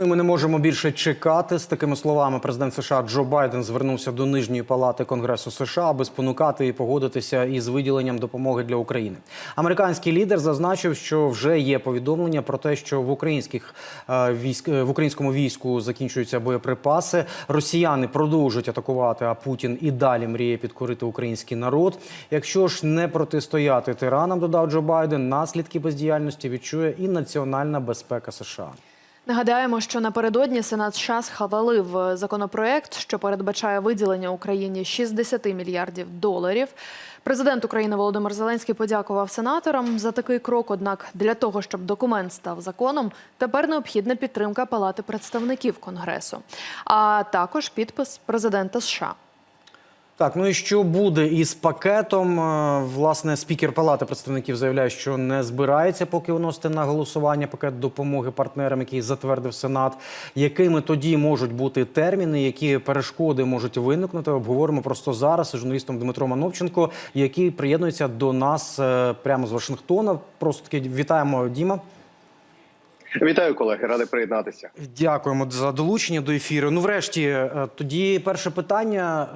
Ми не можемо більше чекати. З такими словами президент США Джо Байден звернувся до нижньої палати Конгресу США, аби спонукати і погодитися із виділенням допомоги для України. Американський лідер зазначив, що вже є повідомлення про те, що в українських е, військ в українському війську закінчуються боєприпаси. Росіяни продовжують атакувати, а Путін і далі мріє підкорити український народ. Якщо ж не протистояти тиранам, додав Джо Байден, наслідки бездіяльності відчує і національна безпека США. Нагадаємо, що напередодні Сенат США схвалив законопроект, що передбачає виділення Україні 60 мільярдів доларів. Президент України Володимир Зеленський подякував сенаторам за такий крок. Однак для того, щоб документ став законом, тепер необхідна підтримка Палати представників Конгресу, а також підпис президента США. Так, ну і що буде із пакетом? Е, Власне, спікер Палати представників заявляє, що не збирається поки виносити на голосування пакет допомоги партнерам, який затвердив Сенат. Якими тоді можуть бути терміни, які перешкоди можуть виникнути? Обговоримо просто зараз з журналістом Дмитром Ановченко, який приєднується до нас е, прямо з Вашингтона. Просто таки вітаємо Діма. Вітаю, колеги, радий приєднатися. Дякуємо за долучення до ефіру. Ну, врешті, е, тоді перше питання.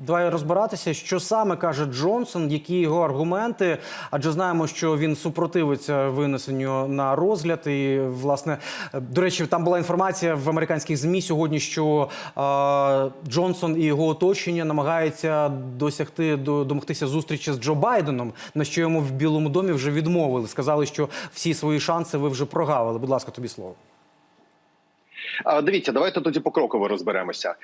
Давай розбиратися, що саме каже Джонсон, які його аргументи. Адже знаємо, що він супротивиться винесенню на розгляд. І власне, до речі, там була інформація в американських змі сьогодні, що е, Джонсон і його оточення намагаються досягти до домогтися зустрічі з Джо Байденом, на що йому в Білому домі вже відмовили. Сказали, що всі свої шанси ви вже прогавили. Будь ласка, тобі слово. Дивіться, давайте тоді покроково розберемося.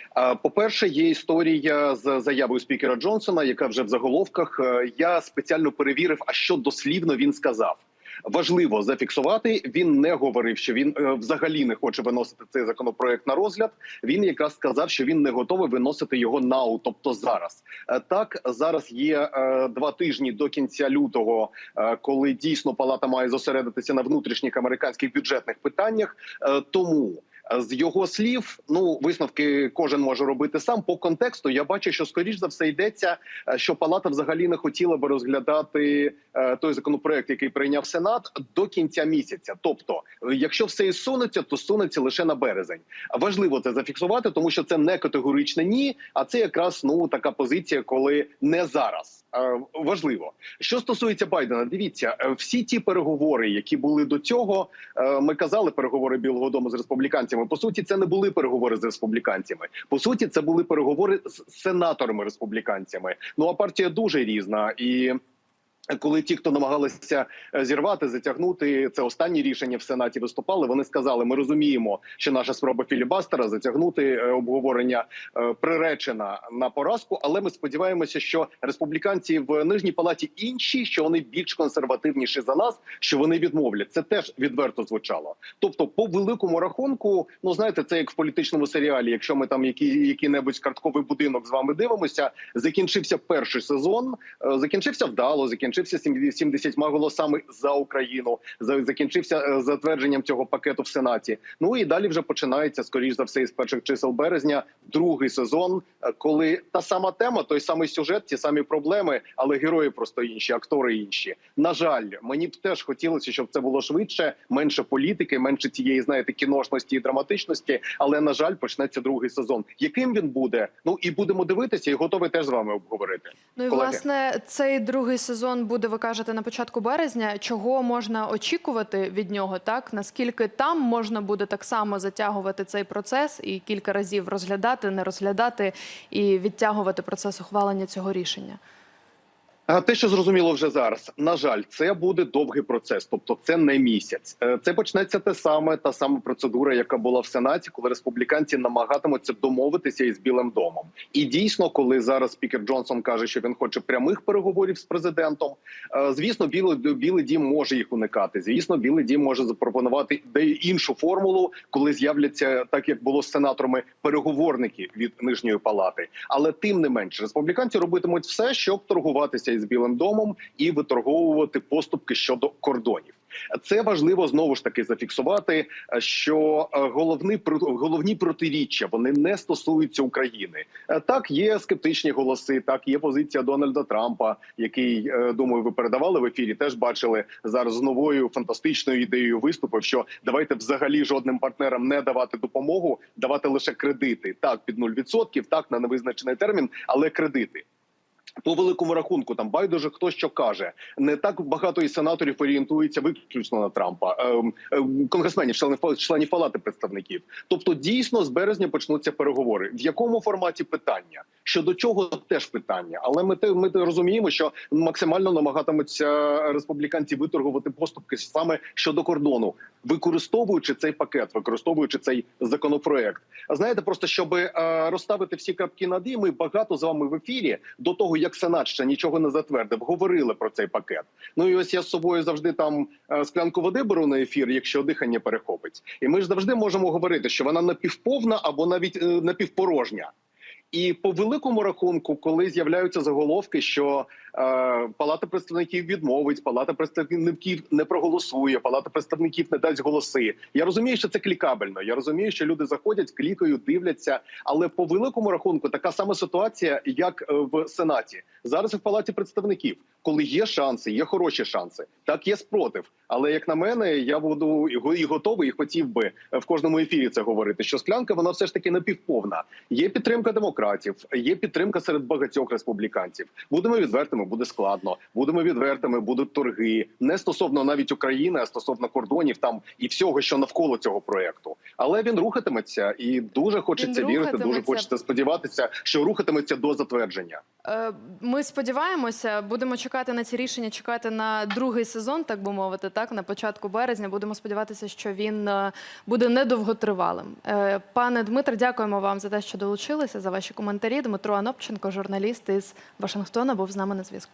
По-перше, є історія з заявою спікера Джонсона, яка вже в заголовках. Е, Я спеціально перевірив, а що дослівно він сказав. Важливо зафіксувати. Він не говорив, що він е, взагалі не хоче виносити цей законопроект на розгляд. Він якраз сказав, що він не готовий виносити його нау, тобто зараз. Е, Так зараз є е, два тижні до кінця лютого, е, коли дійсно палата має зосередитися на внутрішніх американських бюджетних питаннях. Е, Тому з його слів, ну висновки кожен може робити сам. По контексту я бачу, що скоріш за все йдеться, е, що палата взагалі не хотіла би розглядати е, той законопроект, який прийняв Сенат, до кінця місяця. Тобто, е, якщо все і сунеться, то сунеться лише на березень. Важливо це зафіксувати, тому що це не категоричне ні, а це якраз ну така позиція, коли не зараз. Е, Важливо, що стосується Байдена, дивіться е, всі ті переговори, які були до цього. е, Ми казали переговори Білого Дому з республіканцями. По суті, це не були переговори з республіканцями. По суті, це були переговори з сенаторами республіканцями. Ну а партія дуже різна і. Коли ті, хто намагалися е, зірвати, затягнути це останні рішення в сенаті виступали. Вони сказали: ми розуміємо, що наша спроба філібастера затягнути е, обговорення е, приречена на поразку. Але ми сподіваємося, що республіканці в нижній палаті інші, що вони більш консервативніші за нас, що вони відмовлять. Це теж відверто звучало. Тобто, по великому рахунку, ну знаєте, це як в політичному серіалі. Якщо ми там які, який-небудь картковий будинок з вами дивимося, закінчився перший сезон, закінчився вдало, закінчився 70 голосами за Україну. Закінчився е, затвердженням цього пакету в Сенаті. Ну і далі вже починається скоріш за все із перших чисел березня. Другий сезон, е, коли та сама тема, той самий сюжет, ті самі проблеми, але герої просто інші, актори інші. На жаль, мені б теж хотілося, щоб це було швидше, менше політики, менше цієї, знаєте, кіношності і драматичності. Але на жаль, почнеться другий сезон. Яким він буде? Ну і будемо дивитися, і готовий теж з вами обговорити. Ну і Колеги. власне цей другий сезон буде, ви кажете, на початку березня. Чого можна очікувати від нього? Так наскільки там можна буде так само затягувати цей процес і кілька разів розглядати, не розглядати і відтягувати процес ухвалення цього рішення? Те, що зрозуміло вже зараз, на жаль, це буде довгий процес, тобто це не місяць. Е, Це почнеться те саме, та сама процедура, яка була в сенаті, коли республіканці намагатимуться домовитися із Білим домом. І дійсно, коли зараз спікер Джонсон каже, що він хоче прямих переговорів з президентом, е, звісно, білий білий дім може їх уникати. Звісно, білий дім може запропонувати де іншу формулу, коли з'являться так, як було з сенаторами, переговорники від нижньої палати. Але тим не менш, республіканці робитимуть все, щоб торгуватися із Білим домом і виторговувати поступки щодо кордонів. Це важливо знову ж таки зафіксувати, що е, головні головні протиріччя вони не стосуються України. Е, Так, є скептичні голоси, так є позиція Дональда Трампа, який е, думаю, ви передавали в ефірі. Теж бачили зараз з новою фантастичною ідеєю виступив, що давайте взагалі жодним партнерам не давати допомогу, давати лише кредити. Так, під 0%, так на невизначений термін, але кредити. По великому рахунку там байдуже хто що каже. Не так багато і сенаторів орієнтується виключно на Трампа, ем, ем, конгресменів, членів палати представників. Тобто, дійсно з березня почнуться переговори. В якому форматі питання? Щодо чого теж питання, але ми ми розуміємо, що максимально намагатимуться республіканці виторгувати поступки саме щодо кордону, використовуючи цей пакет, використовуючи цей законопроект. А знаєте, просто щоб е, розставити всі крапки над «і», ми багато з вами в ефірі до того, як Сенат ще нічого не затвердив, говорили про цей пакет. Ну і ось я з собою завжди там е, склянку води беру на ефір, якщо дихання перехопить. І ми ж завжди можемо говорити, що вона напівповна або навіть е, напівпорожня. І по великому рахунку, коли з'являються заголовки, що Палата представників відмовить, Палата представників не проголосує, Палата представників не дасть голоси. Я розумію, що це клікабельно. Я розумію, що люди заходять, клікають, дивляться. Але по великому рахунку така сама ситуація, як е, в Сенаті. Зараз в Палаті представників, коли є шанси, є хороші шанси. Так є спротив. Але як на мене, я буду і готовий, і хотів би е, в кожному ефірі це говорити. Що склянка вона все ж таки напівповна. Є підтримка демократів, є підтримка серед багатьох республіканців. Будемо відвертими, буде складно. Будемо відвертими, будуть торги не стосовно навіть України, а стосовно кордонів там і всього, що навколо цього проекту. Але він рухатиметься, і дуже хочеться Він вірити. Дуже хочеться сподіватися, що рухатиметься до затвердження. Е, Ми сподіваємося, будемо чекати на ці рішення, чекати на другий сезон, так би мовити, так на початку березня. Будемо сподіватися, що він е, буде недовготривалим. Е, Пане Дмитре, дякуємо вам за те, що долучилися, за ваші коментарі. Дмитро Анопченко, журналіст із Вашингтона, був з нами на зв'язку. Francesco.